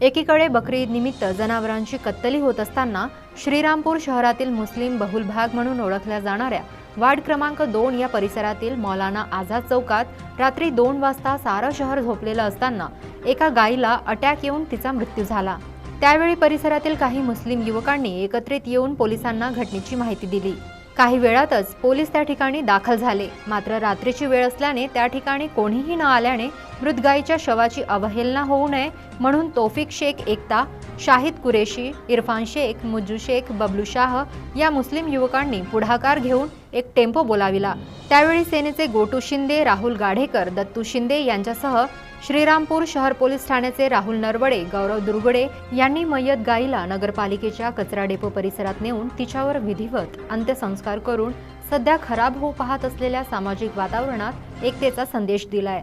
एकीकडे बकरी निमित्त जनावरांची कत्तली होत असताना श्रीरामपूर शहरातील मुस्लिम बहुल भाग म्हणून ओळखल्या जाणाऱ्या वार्ड क्रमांक दोन या परिसरातील मौलाना आझाद चौकात रात्री दोन वाजता सारं शहर झोपलेलं असताना एका गायीला अटॅक येऊन तिचा मृत्यू झाला. त्यावेळी परिसरातील काही मुस्लिम युवकांनी एकत्रित येऊन पोलिसांना घटनेची माहिती दिली. काही वेळातच पोलीस त्या ठिकाणी दाखल झाले. मात्र रात्रीची वेळ असल्याने त्या ठिकाणी कोणीही न आल्याने मृत गायीच्या शवाची अवहेलना होऊ नये म्हणून तोफिक शेख एकता शाहिद कुरेशी इरफान शेख मुज्जू शेख बबलू शाह या मुस्लिम युवकांनी पुढाकार घेऊन एक टेम्पो बोलाविला. त्यावेळी सेनेचे गोटू शिंदे राहुल गाढेकर दत्तू शिंदे यांच्यासह श्रीरामपूर शहर पोलीस ठाण्याचे राहुल नरवडे गौरव दुर्गडे यांनी मय्यत गायीला नगरपालिकेच्या कचरा डेपो परिसरात नेऊन तिच्यावर विधिवत अंत्यसंस्कार करून सध्या खराब होऊ पाहत असलेल्या सामाजिक वातावरणात एकतेचा संदेश दिलाय.